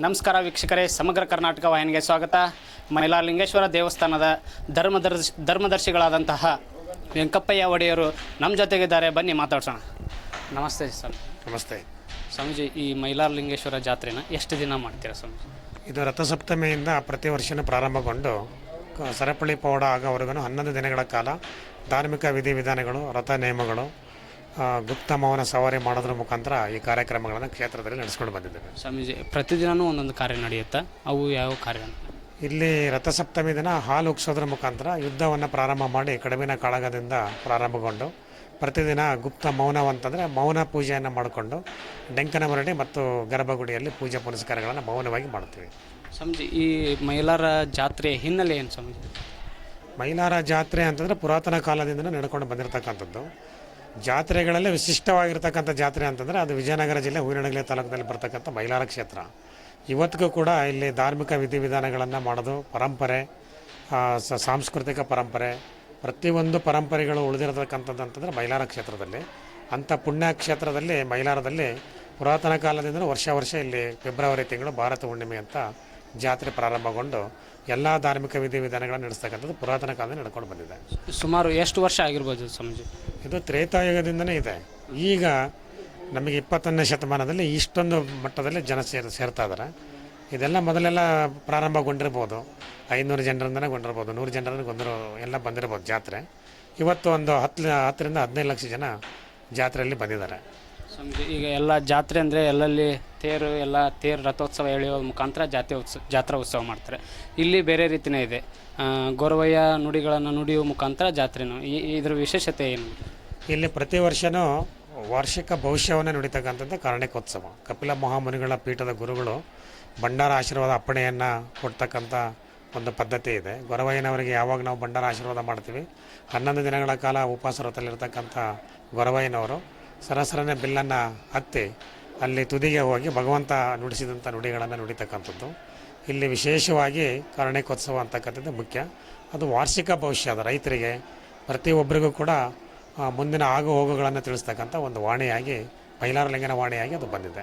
ನಮಸ್ಕಾರ ವೀಕ್ಷಕರೇ ಸಮಗ್ರ ಕರ್ನಾಟಕ ವಾಹಿನಿಗೆ ಸ್ವಾಗತ. ಮೈಲಾರಲಿಂಗೇಶ್ವರ ದೇವಸ್ಥಾನದ ಧರ್ಮದರ್ಶಿ ಧರ್ಮದರ್ಶಿಗಳಾದಂತಹ ವೆಂಕಪ್ಪಯ್ಯ ಒಡೆಯರು ನಮ್ಮ ಜೊತೆಗಿದ್ದಾರೆ. ಬನ್ನಿ ಮಾತಾಡ್ಸೋಣ. ನಮಸ್ತೆ ಸರ್ ನಮಸ್ತೆ. ಸ್ವಾಮೀಜಿ ಈ ಮೈಲಾರಲಿಂಗೇಶ್ವರ ಜಾತ್ರೆನ ಎಷ್ಟು ದಿನ ಮಾಡ್ತೀರಾ ಸ್ವಾಮೀಜಿ? ಇದು ರಥಸಪ್ತಮಿಯಿಂದ ಪ್ರತಿ ವರ್ಷನೂ ಪ್ರಾರಂಭಗೊಂಡು ಕ- ಸರಪಳಿ ಪೌಡ ಆಗೋವರೆಗೂ ಹನ್ನೊಂದು ದಿನಗಳ ಕಾಲ ಧಾರ್ಮಿಕ ವಿಧಿವಿಧಾನಗಳು ರಥ ನಿಯಮಗಳು ಗುಪ್ತ ಮೌನ ಸವಾರಿ ಮಾಡೋದ್ರ ಮುಖಾಂತರ ಈ ಕಾರ್ಯಕ್ರಮಗಳನ್ನು ಕ್ಷೇತ್ರದಲ್ಲಿ ನಡೆಸ್ಕೊಂಡು ಬಂದಿದ್ದೇವೆ. ಸ್ವಾಮೀಜಿ ಪ್ರತಿದಿನವೂ ಒಂದೊಂದು ಕಾರ್ಯ ನಡೆಯುತ್ತಾ? ಅವು ಯಾವ ಕಾರ್ಯ? ಇಲ್ಲಿ ರಥಸಪ್ತಮಿ ದಿನ ಹಾಲು ಉಗ್ಸೋದ್ರ ಮುಖಾಂತರ ಯುದ್ಧವನ್ನು ಪ್ರಾರಂಭ ಮಾಡಿ ಕಡಿಮಿನ ಕಾಳಗದಿಂದ ಪ್ರಾರಂಭಗೊಂಡು ಪ್ರತಿದಿನ ಗುಪ್ತ ಮೌನವಂತಂದರೆ ಮೌನ ಪೂಜೆಯನ್ನು ಮಾಡಿಕೊಂಡು ಡೆಂಕನ ಮರಡಿ ಮತ್ತು ಗರ್ಭಗುಡಿಯಲ್ಲಿ ಪೂಜೆ ಪುನಸ್ಕಾರಗಳನ್ನು ಮೌನವಾಗಿ ಮಾಡ್ತೀವಿ. ಸ್ವಾಮೀಜಿ ಈ ಮೈಲಾರ ಜಾತ್ರೆಯ ಹಿನ್ನೆಲೆ ಏನು ಸ್ವಾಮೀಜಿ? ಮೈಲಾರ ಜಾತ್ರೆ ಅಂತಂದರೆ ಪುರಾತನ ಕಾಲದಿಂದ ನಡ್ಕೊಂಡು ಬಂದಿರತಕ್ಕಂಥದ್ದು. ಜಾತ್ರೆಗಳಲ್ಲಿ ವಿಶಿಷ್ಟವಾಗಿರ್ತಕ್ಕಂಥ ಜಾತ್ರೆ ಅಂತಂದರೆ ಅದು ವಿಜಯನಗರ ಜಿಲ್ಲೆ ಹೂವಿನಡಗಲಿ ತಾಲೂಕಿನಲ್ಲಿ ಬರ್ತಕ್ಕಂಥ ಮೈಲಾರ ಕ್ಷೇತ್ರ. ಇವತ್ತಿಗೂ ಕೂಡ ಇಲ್ಲಿ ಧಾರ್ಮಿಕ ವಿಧಿವಿಧಾನಗಳನ್ನು ಮಾಡೋದು ಪರಂಪರೆ ಸಾಂಸ್ಕೃತಿಕ ಪರಂಪರೆ, ಪ್ರತಿಯೊಂದು ಪರಂಪರೆಗಳು ಉಳಿದಿರತಕ್ಕಂಥದ್ದು ಅಂತಂದರೆ ಮೈಲಾರ ಕ್ಷೇತ್ರದಲ್ಲಿ. ಅಂಥ ಪುಣ್ಯ ಕ್ಷೇತ್ರದಲ್ಲಿ ಮೈಲಾರದಲ್ಲಿ ಪುರಾತನ ಕಾಲದಿಂದ ವರ್ಷ ವರ್ಷ ಇಲ್ಲಿ ಫೆಬ್ರವರಿ ತಿಂಗಳು ಭಾರತ ಹುಣ್ಣಿಮೆ ಅಂತ ಜಾತ್ರೆ ಪ್ರಾರಂಭಗೊಂಡು ಎಲ್ಲ ಧಾರ್ಮಿಕ ವಿಧಿವಿಧಾನಗಳನ್ನು ನಡೆಸ್ತಕ್ಕಂಥದ್ದು ಪುರಾತನ ಕಾಲದಲ್ಲಿ ನಡ್ಕೊಂಡು ಬಂದಿದೆ. ಸುಮಾರು ಎಷ್ಟು ವರ್ಷ ಆಗಿರ್ಬೋದು ಸ್ವಾಮೀಜಿ? ಇದು ತ್ರೇತಾಯುಗದಿಂದನೇ ಇದೆ. ಈಗ ನಮಗೆ ಇಪ್ಪತ್ತೊಂದನೇ ಶತಮಾನದಲ್ಲಿ ಇಷ್ಟೊಂದು ಮಟ್ಟದಲ್ಲಿ ಜನ ಸೇರ್ ಸೇರ್ತಾ ಇದ್ದಾರೆ ಇದೆಲ್ಲ ಮೊದಲೆಲ್ಲ ಪ್ರಾರಂಭಗೊಂಡಿರ್ಬೋದು. ಐನೂರು ಜನರಿಂದನೇ ಗೊಂಡಿರ್ಬೋದು ನೂರು ಜನರಿಂದ ಗೊಂದರು ಎಲ್ಲ ಬಂದಿರ್ಬೋದು ಜಾತ್ರೆ. ಇವತ್ತು ಒಂದು ಹತ್ತು ಹತ್ತರಿಂದ ಹದಿನೈದು ಲಕ್ಷ ಜನ ಜಾತ್ರೆಯಲ್ಲಿ ಬಂದಿದ್ದಾರೆ. ಸ್ವಾಮೀಜಿ ಈಗ ಎಲ್ಲ ಜಾತ್ರೆ ಅಂದರೆ ಎಲ್ಲಲ್ಲಿ ತೇರು, ಎಲ್ಲ ತೇರು ರಥೋತ್ಸವ ಎಳೆಯುವ ಮುಖಾಂತರ ಜಾತ್ರೆ ಉತ್ಸವ ಜಾತ್ರಾ ಉತ್ಸವ ಮಾಡ್ತಾರೆ. ಇಲ್ಲಿ ಬೇರೆ ರೀತಿಯೇ ಇದೆ. ಗೊರವಯ್ಯ ನುಡಿಗಳನ್ನು ನುಡಿಯುವ ಮುಖಾಂತರ ಜಾತ್ರೆನೂ. ಈ, ಇದರ ವಿಶೇಷತೆ ಏನು? ಇಲ್ಲಿ ಪ್ರತಿ ವರ್ಷವೂ ವಾರ್ಷಿಕ ಭವಿಷ್ಯವನ್ನು ನುಡಿತಕ್ಕಂಥದ್ದು ಕಾರಣಿಕೋತ್ಸವ ಕಪಿಲ ಮಹಾಮುನಿಗಳ ಪೀಠದ ಗುರುಗಳು ಭಂಡಾರ ಆಶೀರ್ವಾದ ಅಪ್ಪಣೆಯನ್ನು ಕೊಡ್ತಕ್ಕಂಥ ಒಂದು ಪದ್ಧತಿ ಇದೆ. ಗೊರವಯ್ಯನವರಿಗೆ ಯಾವಾಗ ನಾವು ಭಂಡಾರ ಆಶೀರ್ವಾದ ಮಾಡ್ತೀವಿ? ಹನ್ನೊಂದು ದಿನಗಳ ಕಾಲ ಉಪವಾಸ ವ್ರತದಲ್ಲಿರ್ತಕ್ಕಂಥ ಗೊರವಯ್ಯನವರು ಸರಸರನೆ ಬಿಲ್ಲನ್ನು ಹತ್ತಿ ಅಲ್ಲಿ ತುದಿಗೆ ಹೋಗಿ ಭಗವಂತ ನುಡಿಸಿದಂಥ ನುಡಿಗಳನ್ನು ನುಡಿತಕ್ಕಂಥದ್ದು. ಇಲ್ಲಿ ವಿಶೇಷವಾಗಿ ಕಾರಣಿಕೋತ್ಸವ ಅಂತಕ್ಕಂಥದ್ದು ಮುಖ್ಯ. ಅದು ವಾರ್ಷಿಕ ಭವಿಷ್ಯ ಅದು ರೈತರಿಗೆ. ಪ್ರತಿಯೊಬ್ಬರಿಗೂ ಕೂಡ ಮುಂದಿನ ಆಗು ಹೋಗುಗಳನ್ನು ತಿಳಿಸ್ತಕ್ಕಂಥ ಒಂದು ವಾಣಿಯಾಗಿ ಮೈಲಾರಲಿಂಗನ ವಾಣಿಯಾಗಿ ಅದು ಬಂದಿದೆ.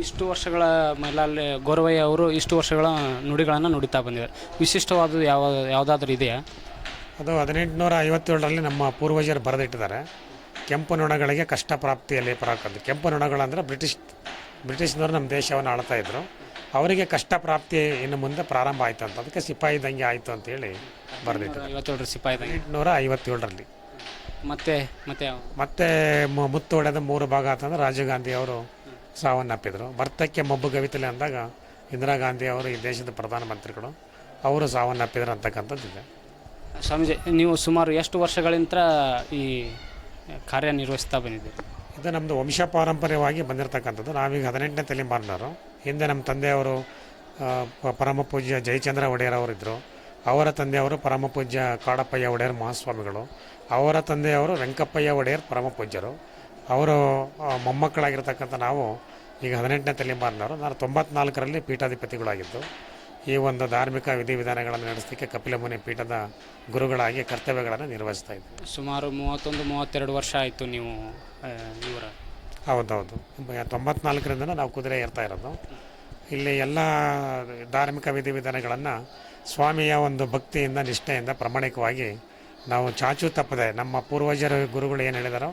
ಇಷ್ಟು ವರ್ಷಗಳ ಮೈಲಾಲಿ ಗೌರವಯ್ಯ ಅವರು ಇಷ್ಟು ವರ್ಷಗಳ ನುಡಿಗಳನ್ನು ನುಡಿತಾ ಬಂದಿದ್ದಾರೆ. ವಿಶಿಷ್ಟವಾದ ಯಾವ ಯಾವುದಾದ್ರೂ ಇದೆಯಾ? ಅದು ಹದಿನೆಂಟುನೂರ ಐವತ್ತೇಳರಲ್ಲಿ ನಮ್ಮ ಪೂರ್ವಜರು ಬರೆದಿಟ್ಟಿದ್ದಾರೆ. ಕೆಂಪು ನೊಣಗಳಿಗೆ ಕಷ್ಟ ಪ್ರಾಪ್ತಿಯಲ್ಲಿ ಪರಾಕದ್ದು ಕೆಂಪು ನೊಣಗಳಂದರೆ ಬ್ರಿಟಿಷ್ ಬ್ರಿಟಿಷ್ನವರು ನಮ್ಮ ದೇಶವನ್ನು ಆಳ್ತಾ ಇದ್ರು. ಅವರಿಗೆ ಕಷ್ಟ ಪ್ರಾಪ್ತಿ ಇನ್ನು ಮುಂದೆ ಪ್ರಾರಂಭ ಆಯಿತು ಅಂತ. ಅದಕ್ಕೆ ಸಿಪಾಯಿ ದಂಗೆ ಆಯಿತು ಅಂತೇಳಿ ಬರೆದಿಟ್ಟಿದ್ದಾರೆ ಐವತ್ತೇಳರ ಸಿಪಾಯಿದಂಗೆ ಎಂಟುನೂರ ಐವತ್ತೇಳರಲ್ಲಿ ಮತ್ತೆ ಮತ್ತೆ ಮತ್ತೆ ಮುತ್ತು ಹೊಡೆದ ಮೂರು ಭಾಗ ಅಂತಂದ್ರೆ ರಾಜೀವ್ ಗಾಂಧಿ ಅವರು ಸಾವನ್ನಪ್ಪಿದ್ರು ಭರ್ತಕ್ಕೆ ಮಬ್ಬು ಕವಿತಲೆ ಅಂದಾಗ ಇಂದಿರಾ ಗಾಂಧಿ ಅವರು ಈ ದೇಶದ ಪ್ರಧಾನಮಂತ್ರಿಗಳು ಅವರು ಸಾವನ್ನಪ್ಪಿದ್ರು ಅಂತಕ್ಕಂಥದ್ದಿದೆ. ಸ್ವಾಮೀಜಿ ನೀವು ಸುಮಾರು ಎಷ್ಟು ವರ್ಷಗಳಿಂದ ಈ ಕಾರ್ಯನಿರ್ವಹಿಸ್ತಾ ಬಂದಿದೆ. ಇದು ನಮ್ಮದು ವಂಶ ಪಾರಂಪರ್ಯವಾಗಿ ಬಂದಿರತಕ್ಕಂಥದ್ದು. ನಾವೀಗ ಹದಿನೆಂಟನೇ ತಲೆಮಾರಿನವರು. ಹಿಂದೆ ನಮ್ಮ ತಂದೆಯವರು ಪರಮ ಪೂಜ್ಯ ಜಯಚಂದ್ರ ಒಡೆಯರ್ ಅವರಿದ್ದರು ಅವರ ತಂದೆಯವರು ಪರಮ ಪೂಜ್ಯ ಕಾಡಪ್ಪಯ್ಯ ಒಡೆಯರ್ ಮಹಾಸ್ವಾಮಿಗಳು. ಅವರ ತಂದೆಯವರು ವೆಂಕಪ್ಪಯ್ಯ ಒಡೆಯರ್ ಪರಮ ಪೂಜ್ಯರು. ಅವರು ಮೊಮ್ಮಕ್ಕಳಾಗಿರ್ತಕ್ಕಂಥ ನಾವು ಈಗ ಹದಿನೆಂಟನೇ ತಲೆಮಾರಿನವರು. ನಾನು ತೊಂಬತ್ನಾಲ್ಕರಲ್ಲಿ ಪೀಠಾಧಿಪತಿಗಳಾಗಿದ್ದು. ಈ ಒಂದು ಧಾರ್ಮಿಕ ವಿಧಿವಿಧಾನಗಳನ್ನು ನಡೆಸಲಿಕ್ಕೆ ಕಪಿಲಮುನಿ ಪೀಠದ ಗುರುಗಳಾಗಿ ಕರ್ತವ್ಯಗಳನ್ನು ನಿರ್ವಹಿಸ್ತಾ ಇದ್ದೀವಿ ಸುಮಾರು ಮೂವತ್ತೊಂದು ಮೂವತ್ತೆರಡು ವರ್ಷ ಆಯಿತು ನೀವು ಇವರ. ಹೌದೌದು. ತೊಂಬತ್ನಾಲ್ಕರಿಂದ ನಾವು ಕುದುರೆ ಏರ್ತಾ ಇರೋದು. ಇಲ್ಲಿ ಎಲ್ಲ ಧಾರ್ಮಿಕ ವಿಧಿವಿಧಾನಗಳನ್ನು ಸ್ವಾಮಿಯ ಒಂದು ಭಕ್ತಿಯಿಂದ ನಿಷ್ಠೆಯಿಂದ ಪ್ರಾಮಾಣಿಕವಾಗಿ ನಾವು ಚಾಚು ತಪ್ಪದೆ ನಮ್ಮ ಪೂರ್ವಜರ ಗುರುಗಳು ಏನು ಹೇಳಿದಾರೋ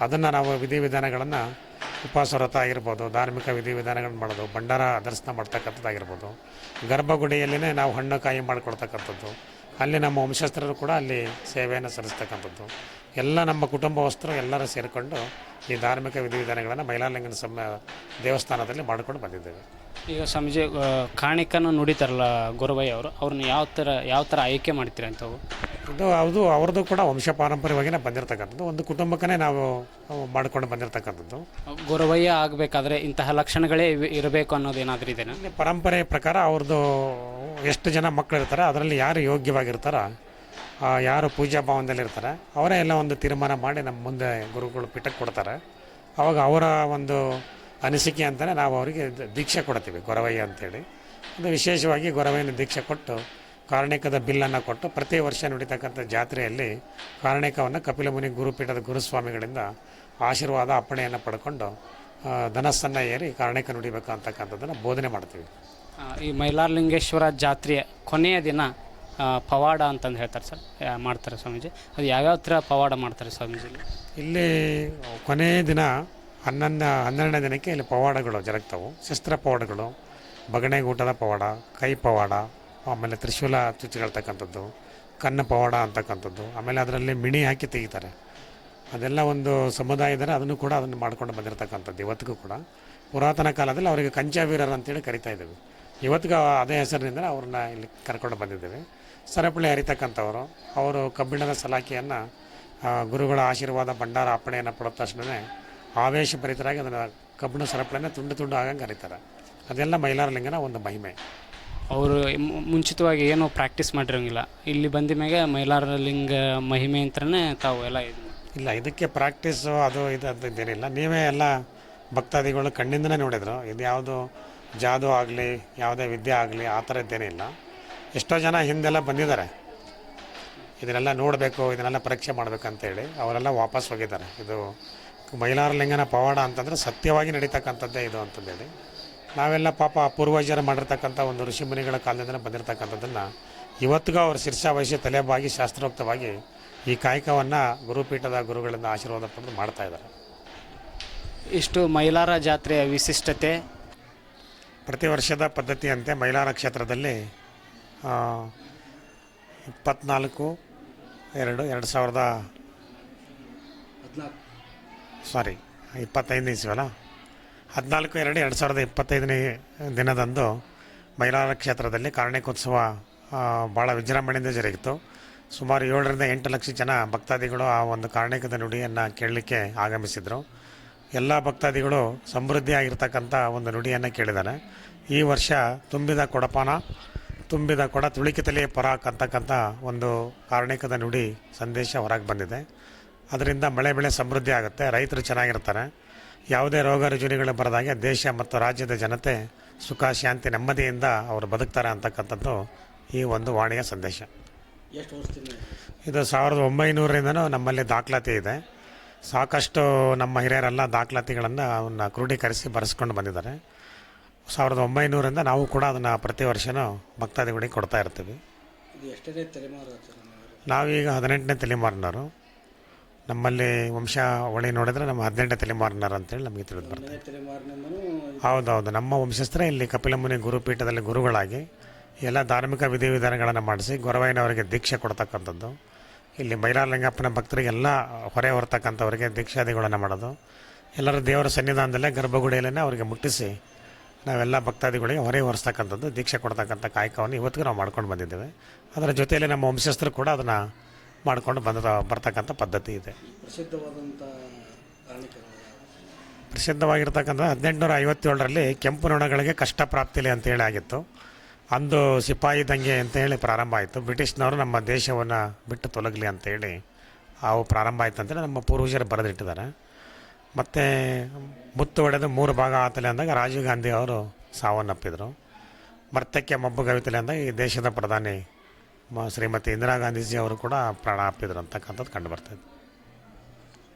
ಅದನ್ನು ನಾವು ವಿಧಿವಿಧಾನಗಳನ್ನು ಉಪವಾಸ ವ್ರತ ಆಗಿರ್ಬೋದು ಧಾರ್ಮಿಕ ವಿಧಿವಿಧಾನಗಳನ್ನ ಮಾಡೋದು, ಭಂಡಾರ ದರ್ಶನ ಮಾಡ್ತಕ್ಕಂಥದ್ದಾಗಿರ್ಬೋದು. ಗರ್ಭಗುಡಿಯಲ್ಲಿನೇ ನಾವು ಹಣ್ಣು ಕಾಯಿ ಮಾಡಿಕೊಡ್ತಕ್ಕಂಥದ್ದು. ಅಲ್ಲಿ ನಮ್ಮ ವಂಶಸ್ಥರು ಕೂಡ ಅಲ್ಲಿ ಸೇವೆಯನ್ನು ಸಲ್ಲಿಸ್ತಕ್ಕಂಥದ್ದು. ಎಲ್ಲ ನಮ್ಮ ಕುಟುಂಬವಸ್ತರು ಎಲ್ಲರೂ ಸೇರಿಕೊಂಡು ಈ ಧಾರ್ಮಿಕ ವಿಧಿವಿಧಾನಗಳನ್ನು ಮೈಲಾಲಿಂಗನ ಸಮ, ದೇವಸ್ಥಾನದಲ್ಲಿ ಮಾಡಿಕೊಂಡು ಬಂದಿದ್ದೇವೆ. ಈಗ ಸ್ವಾಮೀಜಿ ಕಾಣಿಕನ ನುಡಿತಾರಲ್ಲ ಗುರುವಯ್ಯ ಅವರು ಅವ್ರನ್ನ ಯಾವ ಥರ ಯಾವ ಥರ ಆಯ್ಕೆ ಮಾಡ್ತೀರಾ ಅಂಥವು? ಇದು ಅದು ಅವ್ರದ್ದು ಕೂಡ ವಂಶ ಪಾರಂಪರ್ಯವಾಗಿನೇ ಬಂದಿರತಕ್ಕಂಥದ್ದು. ಒಂದು ಕುಟುಂಬಕ್ಕೇ ನಾವು ಮಾಡಿಕೊಂಡು ಬಂದಿರತಕ್ಕಂಥದ್ದು. ಗೊರವಯ್ಯ ಆಗಬೇಕಾದ್ರೆ ಇಂತಹ ಲಕ್ಷಣಗಳೇ ಇರಬೇಕು ಅನ್ನೋದು ಏನಾದರೂ ಪರಂಪರೆ ಪ್ರಕಾರ ಅವ್ರದ್ದು ಎಷ್ಟು ಜನ ಮಕ್ಕಳು ಇರ್ತಾರೆ ಅದರಲ್ಲಿ ಯಾರು ಯೋಗ್ಯವಾಗಿರ್ತಾರೋ ಯಾರು ಪೂಜಾ ಭಾವನದಲ್ಲಿರ್ತಾರೆ ಅವರೇ ಎಲ್ಲ ಒಂದು ತೀರ್ಮಾನ ಮಾಡಿ ನಮ್ಮ ಮುಂದೆ ಗುರುಗಳು ಪೀಠಕ್ಕೆ ಕೊಡ್ತಾರೆ. ಅವಾಗ ಅವರ ಒಂದು ಅನಿಸಿಕೆ ಅಂತಲೇ ನಾವು ಅವರಿಗೆ ದೀಕ್ಷೆ ಕೊಡ್ತೀವಿ ಗೊರವಯ್ಯ ಅಂತೇಳಿ ಅದು ವಿಶೇಷವಾಗಿ ಗೊರವಯ್ಯನ ದೀಕ್ಷೆ ಕೊಟ್ಟು ಕಾರಣಿಕದ ಬಿಲ್ಲನ್ನು ಕೊಟ್ಟು ಪ್ರತಿ ವರ್ಷ ನಡೀತಕ್ಕಂಥ ಜಾತ್ರೆಯಲ್ಲಿ ಕಾರಣಿಕವನ್ನು ಕಪಿಲಮುನಿ ಗುರುಪೀಠದ ಗುರುಸ್ವಾಮಿಗಳಿಂದ ಆಶೀರ್ವಾದ ಅಪ್ಪಣೆಯನ್ನು ಪಡ್ಕೊಂಡು ಧನಸ್ಸನ್ನು ಏರಿ ಕಾರ್ಣಿಕ ನುಡಿಬೇಕು ಅಂತಕ್ಕಂಥದ್ದನ್ನು ಬೋಧನೆ ಮಾಡ್ತೀವಿ. ಈ ಮೈಲಾರಲಿಂಗೇಶ್ವರ ಜಾತ್ರೆಯ ಕೊನೆಯ ದಿನ ಪವಾಡ ಅಂತಂದು ಹೇಳ್ತಾರೆ ಸರ್. ಮಾಡ್ತಾರೆ ಸ್ವಾಮೀಜಿ. ಅದು ಯಾವ್ಯಾವ ಥರ ಪವಾಡ ಮಾಡ್ತಾರೆ ಸ್ವಾಮೀಜಿ? ಇಲ್ಲಿ ಕೊನೆಯ ದಿನ ಹನ್ನೊಂದು ಹನ್ನೆರಡನೇ ದಿನಕ್ಕೆ ಇಲ್ಲಿ ಪವಾಡಗಳು ಜರಗ್ತವೆ. ಶಸ್ತ್ರ ಪವಾಡಗಳು ಬಗಣೆಗೂಟದ ಪವಾಡ ಕೈ ಪವಾಡ ಆಮೇಲೆ ತ್ರಿಶೂಲ ಚುಚ್ಚಿಕೊಳ್ತಕ್ಕಂಥದ್ದು ಕನ್ನ ಪವಾಡ ಅಂತಕ್ಕಂಥದ್ದು, ಆಮೇಲೆ ಅದರಲ್ಲಿ ಮಿಣಿ ಹಾಕಿ ತೆಗಿತಾರೆ. ಅದೆಲ್ಲ ಒಂದು ಸಮುದಾಯ ಸಮುದಾಯದರೆ ಅದನ್ನು ಕೂಡ ಅದನ್ನು ಮಾಡ್ಕೊಂಡು ಬಂದಿರತಕ್ಕಂಥದ್ದು, ಇವತ್ತಿಗೂ ಕೂಡ. ಪುರಾತನ ಕಾಲದಲ್ಲಿ ಅವರಿಗೆ ಕಂಚಾವೀರರು ಅಂತೇಳಿ ಕರಿತಾ ಇದ್ದೀವಿ. ಇವತ್ತಿಗೂ ಅದೇ ಹೆಸರಿನಿಂದ ಅವ್ರನ್ನ ಇಲ್ಲಿ ಕರ್ಕೊಂಡು ಬಂದಿದ್ದೇವೆ. ಸರಪಳಿ ಹರಿತಕ್ಕಂಥವರು, ಅವರು ಕಬ್ಬಿಣದ ಸಲಾಖೆಯನ್ನು ಗುರುಗಳ ಆಶೀರ್ವಾದ ಭಂಡಾರ ಅಪ್ಪಣೆಯನ್ನು ಪಡೆದ ತಕ್ಷಣವೇ ಆವೇಶಭರಿತರಾಗಿ ಅದನ್ನು ಕಬ್ಬಿಣ ಸರಪಳಿಯನ್ನು ತುಂಡು ತುಂಡು ಆಗಂಗೆ ಕರೀತಾರೆ ಅದೆಲ್ಲ ಮೈಲಾರಲಿಂಗನ ಒಂದು ಮಹಿಮೆ. ಅವರು ಮುಂಚಿತವಾಗಿ ಏನೂ ಪ್ರಾಕ್ಟೀಸ್ ಮಾಡಿರೋಂಗಿಲ್ಲ. ಇಲ್ಲಿ ಬಂದ ಮ್ಯಾಗೆ ಮೈಲಾರಲಿಂಗ ಮಹಿಮೆ ಅಂತಲೇ ತಾವು ಎಲ್ಲ ಇಲ್ಲ, ಇದಕ್ಕೆ ಪ್ರಾಕ್ಟೀಸು ಅದು ಇದು ಅದು ಇದೇನಿಲ್ಲ. ನೀವೇ ಎಲ್ಲ ಭಕ್ತಾದಿಗಳು ಕಣ್ಣಿಂದನೇ ನೋಡಿದ್ರು. ಇದು ಯಾವುದು ಜಾದು ಆಗಲಿ, ಯಾವುದೇ ವಿದ್ಯೆ ಆಗಲಿ, ಆ ಥರ ಇದ್ದೇನಿಲ್ಲ. ಎಷ್ಟೋ ಜನ ಹಿಂದೆಲ್ಲ ಬಂದಿದ್ದಾರೆ. ಇದನ್ನೆಲ್ಲ ನೋಡಬೇಕು, ಇದನ್ನೆಲ್ಲ ಪರೀಕ್ಷೆ ಮಾಡಬೇಕಂತೇಳಿ ಅವರೆಲ್ಲ ವಾಪಸ್ ಹೋಗಿದ್ದಾರೆ. ಇದು ಮೈಲಾರಲಿಂಗನ ಪವಾಡ ಅಂತಂದರೆ ಸತ್ಯವಾಗಿ ನಡೀತಕ್ಕಂಥದ್ದೇ ಇದು ಅಂತಂದೇಳಿ. ನಾವೆಲ್ಲ ಪಾಪ ಪೂರ್ವಜರು ಮಾಡಿರ್ತಕ್ಕಂಥ ಒಂದು ಋಷಿಮುನಿಗಳ ಕಾಲದಿಂದ ಬಂದಿರತಕ್ಕಂಥದ್ದನ್ನು ಇವತ್ತಿಗೂ ಅವರು ಶಿರ್ಷಾವಹಿಸಿ ತಲೆಬಾಗಿ ಶಾಸ್ತ್ರೋಕ್ತವಾಗಿ ಈ ಕಾಯಕವನ್ನು ಗುರುಪೀಠದ ಗುರುಗಳಿಂದ ಆಶೀರ್ವಾದ ಪಡೆದು ಮಾಡ್ತಾ ಇದ್ದಾರೆ. ಇಷ್ಟು ಮೈಲಾರ ಜಾತ್ರೆಯ ವಿಶಿಷ್ಟತೆ. ಪ್ರತಿ ವರ್ಷದ ಪದ್ಧತಿಯಂತೆ ಮೈಲಾರ ಕ್ಷೇತ್ರದಲ್ಲಿ ಇಪ್ಪತ್ನಾಲ್ಕು ಎರಡು ಎರಡು ಸಾವಿರದ ಸಾರಿ ಇಪ್ಪತ್ತೈದನೇ ಇಸ್ವಲ್ಲ ಹದಿನಾಲ್ಕು ಎರಡು ಎರಡು ಸಾವಿರದ ಇಪ್ಪತ್ತೈದನೇ ದಿನದಂದು ಮೈಲಾರ ಕ್ಷೇತ್ರದಲ್ಲಿ ಕಾರಣಿಕೋತ್ಸವ ಭಾಳ ವಿಜೃಂಭಣೆಯಿಂದ ಜರುಗಿತು. ಸುಮಾರು ಏಳರಿಂದ ಎಂಟು ಲಕ್ಷ ಜನ ಭಕ್ತಾದಿಗಳು ಆ ಒಂದು ಕಾರಣಿಕದ ನುಡಿಯನ್ನು ಕೇಳಲಿಕ್ಕೆ ಆಗಮಿಸಿದರು. ಎಲ್ಲ ಭಕ್ತಾದಿಗಳು ಸಮೃದ್ಧಿಯಾಗಿರ್ತಕ್ಕಂಥ ಒಂದು ನುಡಿಯನ್ನು ಕೇಳಿದ್ದಾರೆ ಈ ವರ್ಷ ತುಂಬಿದ ಕೊಡಪಾನ, ತುಂಬಿದ ಕೊಡ ತುಳಿಕಿತಲೇ ಪರಾಕ್ ಅಂತಕ್ಕಂಥ ಒಂದು ಕಾರಣಿಕದ ನುಡಿ ಸಂದೇಶ ಹೊರಗೆ ಬಂದಿದೆ. ಅದರಿಂದ ಮಳೆ ಬೆಳೆ ಸಮೃದ್ಧಿ ಆಗುತ್ತೆ, ರೈತರು ಚೆನ್ನಾಗಿರ್ತಾರೆ. ಯಾವುದೇ ರೋಗ ರುಜಿನಗಳು ಬರದಾಗೆ ದೇಶ ಮತ್ತು ರಾಜ್ಯದ ಜನತೆ ಸುಖ ಶಾಂತಿ ನೆಮ್ಮದಿಯಿಂದ ಅವರು ಬದುಕ್ತಾರೆ ಅಂತಕ್ಕಂಥದ್ದು ಈ ಒಂದು ವಾಣಿಯ ಸಂದೇಶ. ಎಷ್ಟು ವರ್ಷದಿಂದ ಇದು? ಸಾವಿರದ ಒಂಬೈನೂರಿಂದನೂ ನಮ್ಮಲ್ಲಿ ದಾಖಲಾತಿ ಇದೆ. ಸಾಕಷ್ಟು ನಮ್ಮ ಹಿರಿಯರೆಲ್ಲ ದಾಖಲಾತಿಗಳನ್ನು ಅವನ್ನ ಕ್ರೋಢೀಕರಿಸಿ ಬರೆಸ್ಕೊಂಡು ಬಂದಿದ್ದಾರೆ. ಸಾವಿರದ ಒಂಬೈನೂರಿಂದ ನಾವು ಕೂಡ ಅದನ್ನು ಪ್ರತಿ ವರ್ಷವೂ ಭಕ್ತಾದಿಗಳಿಗೆ ಕೊಡ್ತಾ ಇರ್ತೀವಿ. ನಾವೀಗ ಹದಿನೆಂಟನೇ ತಲೆಮಾರಿನವರು. ನಮ್ಮಲ್ಲಿ ವಂಶ ಒಳಗೆ ನೋಡಿದ್ರೆ ನಮ್ಮ ಹದಿನೆಂಟನೇ ಅಂತ ಅಂತೇಳಿ ನಮಗೆ ತಿಳಿದು ಬರ್ತದೆ. ಹೌದೌದು. ನಮ್ಮ ವಂಶಸ್ಥರೇ ಇಲ್ಲಿ ಕಪಿಲಮುನಿ ಗುರುಪೀಠದಲ್ಲಿ ಗುರುಗಳಾಗಿ ಎಲ್ಲ ಧಾರ್ಮಿಕ ವಿಧಿವಿಧಾನಗಳನ್ನು ಮಾಡಿಸಿ ಗೊರವಯ್ಯನವರಿಗೆ ದೀಕ್ಷೆ ಕೊಡ್ತಕ್ಕಂಥದ್ದು. ಇಲ್ಲಿ ಮೈಲಾರಲಿಂಗಪ್ಪನ ಭಕ್ತರಿಗೆಲ್ಲ ಹೊರೆ ಹೊರತಕ್ಕಂಥವರಿಗೆ ದೀಕ್ಷಾದಿಗಳನ್ನು ಮಾಡೋದು. ಎಲ್ಲರ ದೇವರ ಸನ್ನಿಧಾನದಲ್ಲೇ ಗರ್ಭಗುಡಿಯಲ್ಲೇ ಅವರಿಗೆ ಮುಟ್ಟಿಸಿ ನಾವೆಲ್ಲ ಭಕ್ತಾದಿಗಳಿಗೆ ಹೊರೆ ಹೊರಿಸ್ತಕ್ಕಂಥದ್ದು ದೀಕ್ಷೆ ಕೊಡ್ತಕ್ಕಂಥ ಕಾಯಕವನ್ನು ಇವತ್ತಿಗೂ ನಾವು ಮಾಡ್ಕೊಂಡು ಬಂದಿದ್ದೇವೆ. ಅದರ ಜೊತೆಯಲ್ಲಿ ನಮ್ಮ ವಂಶಸ್ಥರು ಕೂಡ ಅದನ್ನು ಮಾಡ್ಕೊಂಡು ಬಂದ ಬರ್ತಕ್ಕಂಥ ಪದ್ಧತಿ ಇದೆ. ಪ್ರಸಿದ್ಧವಾದಂಥ ಪ್ರಸಿದ್ಧವಾಗಿರ್ತಕ್ಕಂಥ ಹದಿನೆಂಟುನೂರ ಐವತ್ತೇಳರಲ್ಲಿ ಕೆಂಪು ನೊಣಗಳಿಗೆ ಕಷ್ಟ ಪ್ರಾಪ್ತಿಲಿ ಅಂತೇಳಿ ಆಗಿತ್ತು. ಅಂದು ಸಿಪಾಯಿ ದಂಗೆ ಅಂತೇಳಿ ಪ್ರಾರಂಭ ಆಯಿತು. ಬ್ರಿಟಿಷ್ನವರು ನಮ್ಮ ದೇಶವನ್ನು ಬಿಟ್ಟು ತೊಲಗಲಿ ಅಂತೇಳಿ ಅವು ಪ್ರಾರಂಭ ಆಯ್ತು ಅಂತೇಳಿ ನಮ್ಮ ಪೂರ್ವಜರು ಬರೆದಿಟ್ಟಿದ್ದಾರೆ. ಮತ್ತು ಮುತ್ತು ಹೊಡೆದು ಮೂರು ಭಾಗ ಆತಲೆ ಅಂದಾಗ ರಾಜೀವ್ ಗಾಂಧಿ ಅವರು ಸಾವನ್ನಪ್ಪಿದರು. ಮರ್ತಕ್ಕೆ ಮಬ್ಬು ಗವಿತಲೆ ಅಂದಾಗ ಈ ದೇಶದ ಪ್ರಧಾನಿ ಶ್ರೀಮತಿ ಇಂದಿರಾ ಗಾಂಧೀಜಿ ಅವರು ಕೂಡ ಪ್ರಾಣ ಅಪ್ಪಿದ್ರು ಅಂತಕ್ಕಂಥದ್ದು ಕಂಡು ಬರ್ತಾಯಿದೆ